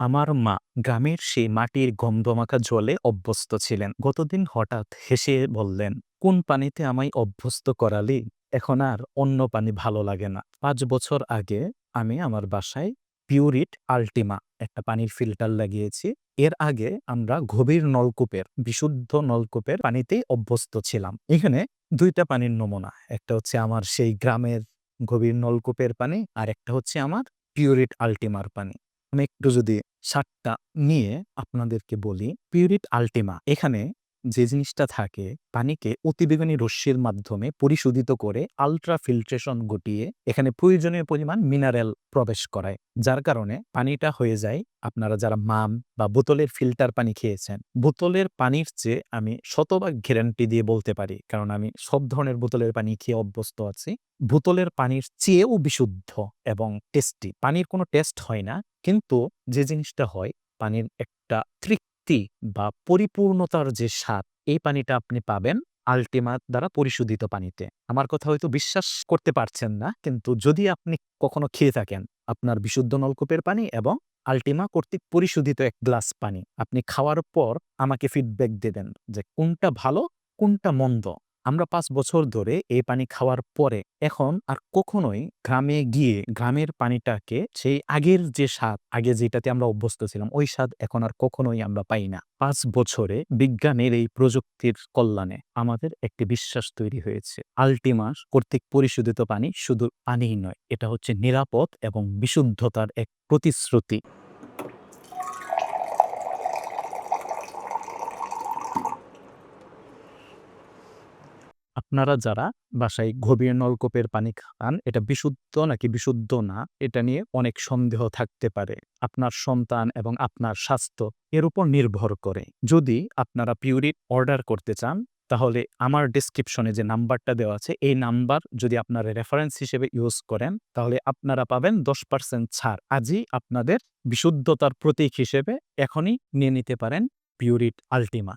আমার মা গ্রামের সেই মাটির গন্ধমাখা জলে অভ্যস্ত ছিলেন। গতদিন হঠাৎ হেসে বললেন, কোন পানিতে আমায় অভ্যস্ত করালি? এখন আর অন্য পানি ভালো লাগে না। পাঁচ বছর আগে আমি আমার বাসায় পিউরিট আল্টিমা একটা পানির ফিল্টার লাগিয়েছি। এর আগে আমরা গভীর নলকূপের, বিশুদ্ধ নলকূপের পানিতেই অভ্যস্ত ছিলাম। এখানে দুইটা পানির নমুনা, একটা হচ্ছে আমার সেই গ্রামের গভীর নলকূপের পানি আর একটা হচ্ছে আমার পিউরিট আল্টিমার পানি। আমি একটু যদি সারটা নিয়ে আপনাদেরকে বলি পিউরিট আলটিমা এখানে যে জিনিসটা থাকে, পানিকে অতিবেগুনি রশ্মির মাধ্যমে পরিশোধিত করে আলট্রা ফিল্ট্রেশন ঘটিয়ে এখানে প্রয়োজনীয় পরিমাণ মিনারেল প্রবেশ করায়। যার কারণে পানিটা হয়ে যায় আপনারা যারা মাম বা বোতলের ফিল্টার পানি খেয়েছেন, বোতলের পানির চেয়ে আমি শতভাগ গ্যারান্টি দিয়ে বলতে পারি, কারণ আমি সব ধরনের বোতলের পানি খেয়ে অভ্যস্ত আছি। বোতলের পানির চেয়েও বিশুদ্ধ এবং টেস্টি পানির কোনো টেস্ট হয় না, কিন্তু যে জিনিসটা হয়, পানির একটা তৃপ্তি বা পরিপূর্ণতার যে স্বাদ, এই পানিটা আপনি পাবেন আলটিমা দ্বারা পরিশোধিত পানিতে। আমার কথা হয়তো বিশ্বাস করতে পারছেন না, কিন্তু যদি আপনি কখনো খেয়ে থাকেন, আপনার বিশুদ্ধ নলকূপের পানি এবং আলটিমা কর্তৃক পরিশোধিত এক গ্লাস পানি, আপনি খাওয়ার পর আমাকে ফিডব্যাক দেবেন যে কোনটা ভালো, কোনটা মন্দ। আমরা পাঁচ বছর ধরে এই পানি খাওয়ার পরে এখন আর কখনোই গ্রামে গিয়ে গ্রামের পানিটাকে সেই আগের যে স্বাদ, আগে যেটাতে আমরা অভ্যস্ত ছিলাম, ওই স্বাদ এখন আর কখনোই আমরা পাই না। পাঁচ বছরে বিজ্ঞানের এই প্রযুক্তির কল্যাণে আমাদের একটি বিশ্বাস তৈরি হয়েছে। আল্টিমাস কর্তৃক পরিশোধিত পানি শুধু পানিই নয়, এটা হচ্ছে নিরাপদ এবং বিশুদ্ধতার এক প্রতিশ্রুতি। আপনারা যারা বাসায় গভীর নলকূপের পানি খান, এটা বিশুদ্ধ নাকি বিশুদ্ধ না, এটা নিয়ে অনেক সন্দেহ থাকতে পারে। আপনার সন্তান এবং আপনার স্বাস্থ্য এর উপর নির্ভর করে। যদি আপনারা পিউরিট অর্ডার করতে চান, তাহলে আমার ডিসক্রিপশনে যে নাম্বারটা দেওয়া আছে, এই নাম্বার যদি আপনারা রেফারেন্স হিসেবে ইউজ করেন, তাহলে আপনারা পাবেন দশ পার্সেন্ট ছাড়। আজই আপনাদের বিশুদ্ধতার প্রতীক হিসেবে এখনই নিয়ে নিতে পারেন পিউরিট আল্টিমা।